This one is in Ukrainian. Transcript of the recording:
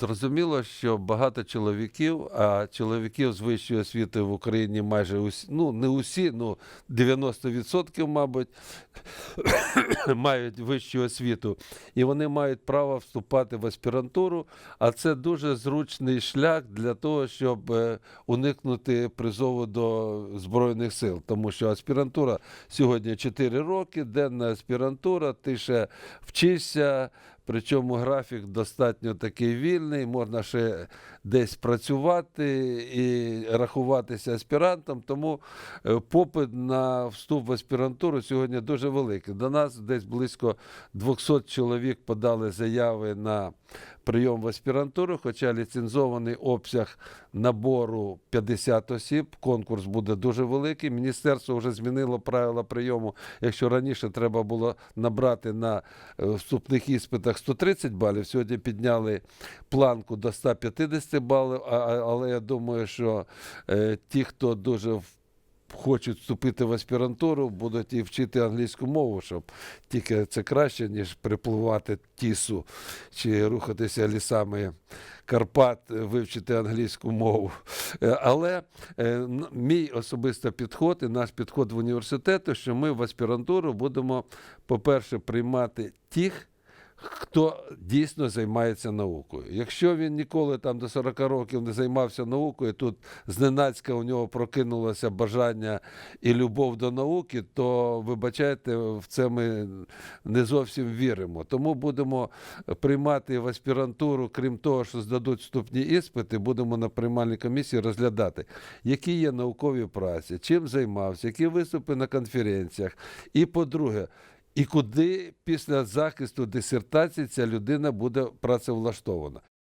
Зрозуміло, що багато чоловіків, а чоловіків з вищою освітою в Україні майже усі, ну не усі, ну 90%, мабуть, мають вищу освіту, і вони мають право вступати в аспірантуру. А це дуже зручний шлях для того, щоб е, уникнути призову до Збройних сил. Тому що аспірантура сьогодні 4 роки, денна аспірантура, ти ще вчишся. Причому графік достатньо такий вільний, можна ще десь працювати і рахуватися аспірантом. Тому е, попит на вступ в аспірантуру сьогодні дуже великий. До нас десь близько 200 чоловік подали заяви на прийом в аспірантуру, хоча ліцензований обсяг набору 50 осіб. Конкурс буде дуже великий. Міністерство вже змінило правила прийому. Якщо раніше треба було набрати на е, вступних іспитах 130 балів, сьогодні підняли планку до 150 балів. Але я думаю, що е, ті, хто дуже в- Хочуть вступити в аспірантуру, будуть і вчити англійську мову, щоб тільки це краще, ніж припливати тісу чи рухатися лісами Карпат, е, вивчити англійську мову. Е, Але е, мій особистий підход і наш підход в університету, що ми в аспірантуру будемо, по-перше, приймати тих. Хто дійсно займається наукою. Якщо він ніколи там до 40 років не займався наукою, тут зненацька у нього прокинулося бажання і любов до науки, то вибачайте, в це ми не зовсім віримо. Тому будемо приймати в аспірантуру, крім того, що здадуть вступні іспити, будемо на приймальній комісії розглядати, які є наукові праці, чим займався, які виступи на конференціях. І по-друге, і куди після захисту дисертації ця людина буде працевлаштована.